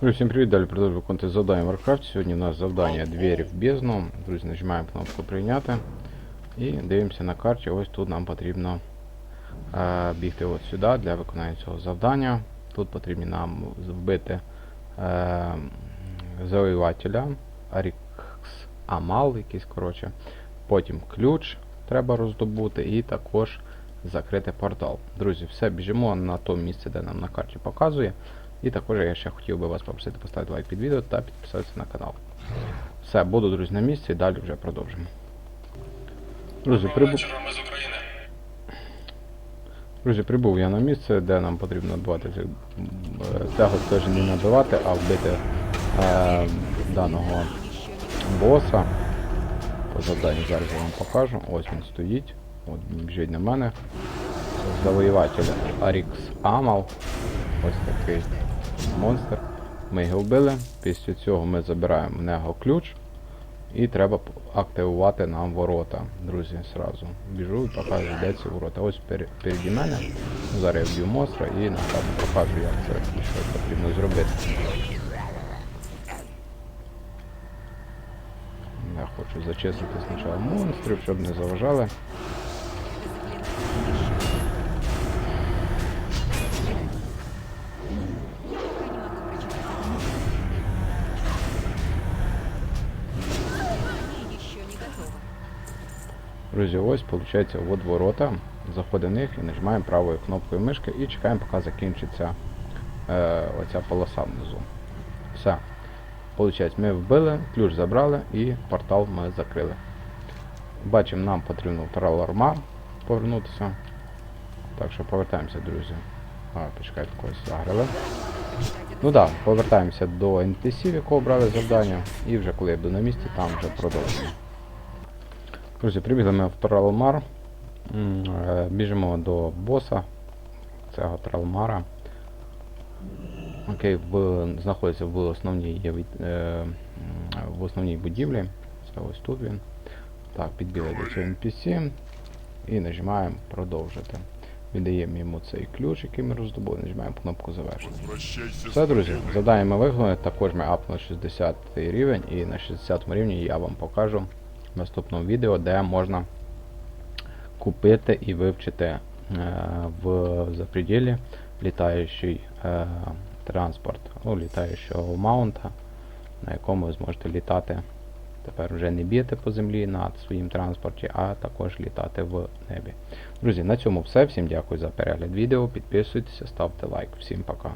Друзі, всім привіт, далі продовжую виконувати завдання в Warcraft. Сьогодні у нас завдання двері в бездну. Друзі, нажимаємо кнопку прийняти. І дивимося на карті. Ось тут нам потрібно е, бігти от сюди для виконання цього завдання. Тут потрібно нам вбити е, завоювателя Арікс Амал, якийсь, коротше. Потім ключ треба роздобути і також закрити портал. Друзі, все, біжимо на то місце, де нам на карті показує. І також я ще хотів би вас попросити поставити лайк під відео та підписатися на канал. Все, буду, друзі, на місці і далі вже продовжимо. Друзі, прибув, друзі, прибув я на місце, де нам потрібно набивати цих, е, цього теж не набивати, а вбити е, даного боса. По завданню зараз я вам покажу. Ось він стоїть. От він біжить на мене. Завоюватель Арікс Амал. Ось такий монстр. Ми його вбили. Після цього ми забираємо в нього ключ. І треба активувати нам ворота. Друзі, сразу. Біжу і покажу, де ці ворота. Ось пер- переді мене. Зараз я вб'ю монстра і напевно покажу, як це що потрібно зробити. Я хочу зачистити спочатку монстрів, щоб не заважали. Друзі, ось виходить от ворота. Заходимо в них і нажимаємо правою кнопкою мишки і чекаємо, поки закінчиться е, оця полоса внизу. Все. Получається, ми вбили, ключ забрали і портал ми закрили. Бачимо, нам потрібно в Тралармар повернутися. Так що повертаємося, друзі. А, почекайте, когось заграли. Ну так, да, повертаємося до NPC, в якого брали завдання, і вже коли я буду на місці, там вже продовжуємо. Друзі, прибігли ми в Тралмар. Е, Біжимо до боса цього Тралмара. Окей, в, знаходиться в основній, е, в основній будівлі. Це ось тут він. Так, підбігли до цього NPC і нажимаємо продовжити. Віддаємо йому цей ключ, який ми роздобули, нажимаємо кнопку завершити. Все, друзі, завдання ми виконали. Також ми апнули 60 рівень, і на 60 рівні я вам покажу в наступному відео, де можна купити і вивчити е, в запреділі літаючий е, транспорт, ну, літаючого маунта, на якому ви зможете літати. Тепер вже не б'єте по землі над своїм транспорті, а також літати в небі. Друзі, на цьому все. Всім дякую за перегляд відео. Підписуйтеся, ставте лайк. Всім пока.